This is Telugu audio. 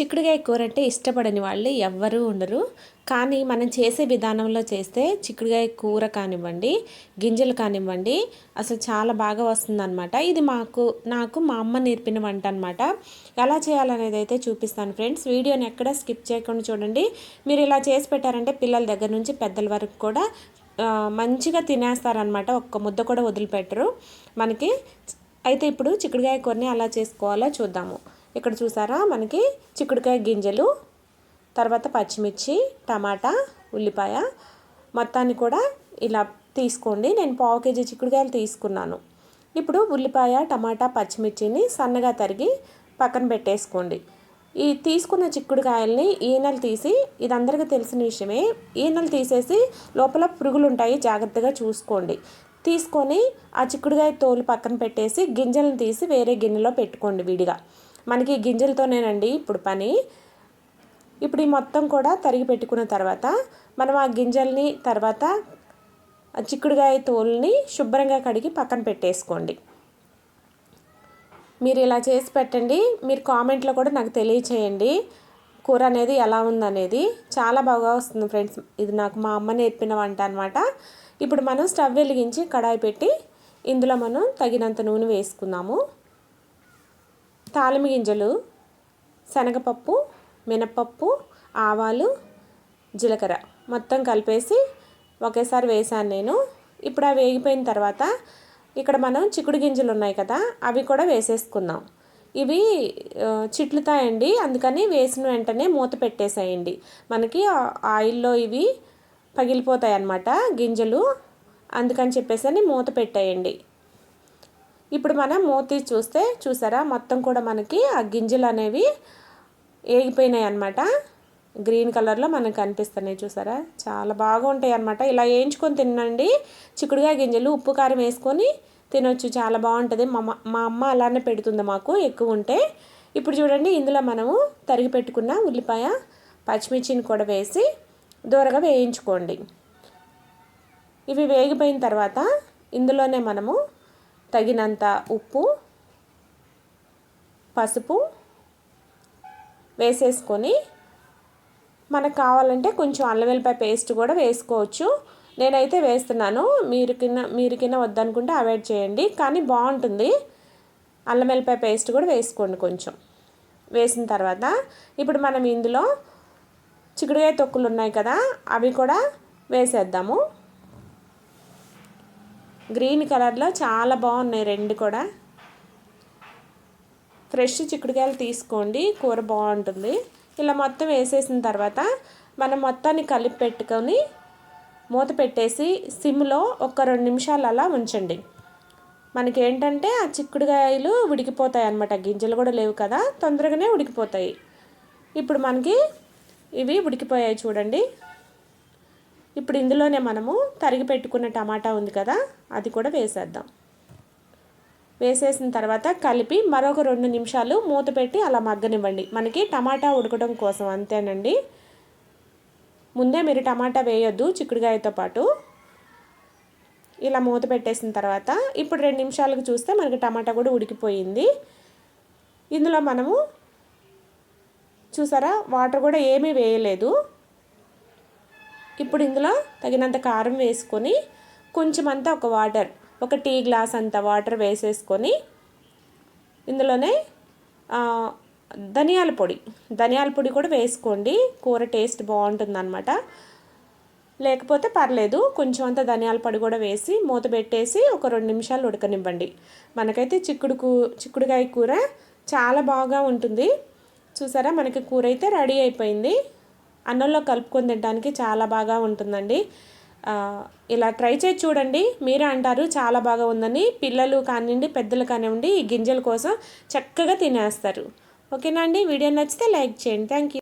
చిక్కుడుగాయ కూర అంటే ఇష్టపడని వాళ్ళు ఎవ్వరూ ఉండరు. కానీ మనం చేసే విధానంలో చేస్తే చిక్కుడుగాయ కూర కానివ్వండి గింజలు కానివ్వండి అసలు చాలా బాగా వస్తుందన్నమాట. ఇది మాకు నాకు మా అమ్మ నేర్పిన వంట అనమాట ఎలా చేయాలనేది అయితే చూపిస్తాను ఫ్రెండ్స్. వీడియోని ఎక్కడ స్కిప్ చేయకుండా చూడండి. మీరు ఇలా చేసి పెట్టారంటే పిల్లల దగ్గర నుంచి పెద్దల వరకు కూడా మంచిగా తినేస్తారనమాట ఒక్క ముద్ద కూడా వదిలిపెట్టరు. మనకి అయితే ఇప్పుడు చిక్కుడుగాయ కూరని అలా చేసుకోవాలో చూద్దాము. ఇక్కడ చూసారా? మనకి చిక్కుడుకాయ గింజలు తర్వాత పచ్చిమిర్చి టమాటా ఉల్లిపాయ. మొత్తాన్ని కూడా ఇలా తీసుకోండి. నేను పావు కేజీ చిక్కుడుకాయలు తీసుకున్నాను. ఇప్పుడు ఉల్లిపాయ టమాటా పచ్చిమిర్చిని సన్నగా తరిగి పక్కన పెట్టేసుకోండి. ఈ తీసుకున్న చిక్కుడుకాయల్ని ఈనెలు తీసి ఇది అందరికీ తెలిసిన విషయమే ఈనెలు తీసేసి లోపల పురుగులు ఉంటాయి జాగ్రత్తగా చూసుకోండి. తీసుకొని ఆ చిక్కుడుకాయ తోలు పక్కన పెట్టేసి గింజలను తీసి వేరే గిన్నెలో పెట్టుకోండి విడిగా. మనకి గింజలతోనేనండి ఇప్పుడు పని. ఇప్పుడు ఈ మొత్తం కూడా తరిగి పెట్టుకున్న తర్వాత మనం ఆ గింజల్ని తర్వాత చిక్కుడుగాయ తోలుని శుభ్రంగా కడిగి పక్కన పెట్టేసుకోండి. మీరు ఇలా చేసి పెట్టండి. మీరు కామెంట్లో కూడా నాకు తెలియచేయండి. కూర అనేది ఎలా ఉందనేది. చాలా బాగా వస్తుంది ఫ్రెండ్స్. ఇది నాకు మా అమ్మ నేర్పిన వంట అనమాట ఇప్పుడు మనం స్టవ్ వెలిగించి కడాయి పెట్టి ఇందులో మనం తగినంత నూనె వేసుకుందాము. తాలిమి గింజలు శనగపప్పు మినపప్పు ఆవాలు జీలకర్ర మొత్తం కలిపేసి ఒకేసారి వేసాను నేను. ఇప్పుడు అవి వేగిపోయిన తర్వాత ఇక్కడ మనం చిక్కుడు గింజలు ఉన్నాయి కదా అవి కూడా వేసేసుకుందాం. ఇవి చిట్లుతాయండి. అందుకని వేసిన వెంటనే మూత పెట్టేసేయండి. మనకి ఆయిల్లో ఇవి పగిలిపోతాయి అన్నమాట గింజలు. అందుకని చెప్పేసి మూత పెట్టేయండి. ఇప్పుడు మనం మూతి చూస్తే చూసారా? మొత్తం కూడా మనకి ఆ గింజలు అనేవి ఏగిపోయినాయి అనమాట గ్రీన్ కలర్లో మనకు కనిపిస్తున్నాయి చూసారా? చాలా బాగుంటాయి అనమాట ఇలా వేయించుకొని తినండి. చిక్కుడుగా గింజలు ఉప్పు కారం వేసుకొని తినొచ్చు. చాలా బాగుంటుంది. మా మా అమ్మ అలానే పెడుతుంది మాకు. ఎక్కువ ఉంటే ఇప్పుడు చూడండి ఇందులో మనము తరిగి పెట్టుకున్న ఉల్లిపాయ పచ్చిమిర్చిని కూడా వేసి దూరగా వేయించుకోండి. ఇవి వేగిపోయిన తర్వాత ఇందులోనే మనము తగినంత ఉప్పు పసుపు వేసేసుకొని మనకు కావాలంటే కొంచెం అల్లం వెల్లిపాయ పేస్ట్ కూడా వేసుకోవచ్చు. నేనైతే వేస్తున్నాను. మీరు కింద మీరు కింద వద్దనుకుంటే అవాయిడ్ చేయండి. కానీ బాగుంటుంది. అల్లం వెల్లిపాయ పేస్ట్ కూడా వేసుకోండి కొంచెం. వేసిన తర్వాత ఇప్పుడు మనం ఇందులో చిక్కుడుకాయ తొక్కులు ఉన్నాయి కదా అవి కూడా వేసేద్దాము. గ్రీన్ కలర్లో చాలా బాగున్నాయి రెండు కూడా. ఫ్రెష్ చిక్కుడుకాయలు తీసుకోండి కూర బాగుంటుంది. ఇలా మొత్తం వేసేసిన తర్వాత మనం మొత్తాన్ని కలిపి పెట్టుకొని మూత పెట్టేసి సిమ్లో ఒక రెండు నిమిషాలు అలా ఉంచండి. మనకి ఏంటంటే ఆ చిక్కుడుకాయలు ఉడికిపోతాయి అన్నమాట. గింజలు కూడా లేవు కదా తొందరగానే ఉడికిపోతాయి. ఇప్పుడు మనకి ఇవి ఉడికిపోయాయి చూడండి. ఇప్పుడు ఇందులోనే మనము తరిగి పెట్టుకున్న టమాటా ఉంది కదా అది కూడా వేసేద్దాం. వేసేసిన తర్వాత కలిపి మరొక రెండు నిమిషాలు మూత పెట్టి అలా మగ్గనివ్వండి. మనకి టమాటా ఉడకడం కోసం అంతేనండి. ముందే మీరు టమాటా వేయొద్దు చిక్కుడుగాయతో పాటు. ఇలా మూత పెట్టేసిన తర్వాత ఇప్పుడు రెండు నిమిషాలకు చూస్తే మనకి టమాటా కూడా ఉడికిపోయింది. ఇందులో మనము చూసారా వాటర్ కూడా ఏమీ వేయలేదు. ఇప్పుడు ఇందులో తగినంత కారం వేసుకొని కొంచెం అంతా ఒక వాటర్ ఒక టీ గ్లాస్ అంత వాటర్ వేసేసుకొని ఇందులోనే ధనియాల పొడి. ధనియాల పొడి కూడా వేసుకోండి కూర టేస్ట్ బాగుంటుందన్నమాట. లేకపోతే పర్లేదు కొంచెం అంత ధనియాల పొడి కూడా వేసి మూత పెట్టేసి ఒక రెండు నిమిషాలు ఉడకనివ్వండి. మనకైతే చిక్కుడు కూ చిక్కుడుకాయ కూర చాలా బాగా ఉంటుంది. చూసారా మనకి కూర అయితే రెడీ అయిపోయింది. అన్నంలో కలుపుకొని తినడానికి చాలా బాగా ఉంటుందండి. ఇలా ట్రై చేసి చూడండి. మీరే అంటారు చాలా బాగా ఉందని. పిల్లలు కానివ్వండి పెద్దలు కానివ్వండి ఈ గింజల కోసం చక్కగా తినేస్తారు. ఓకేనా అండి? వీడియో నచ్చితే లైక్ చేయండి. Thank you.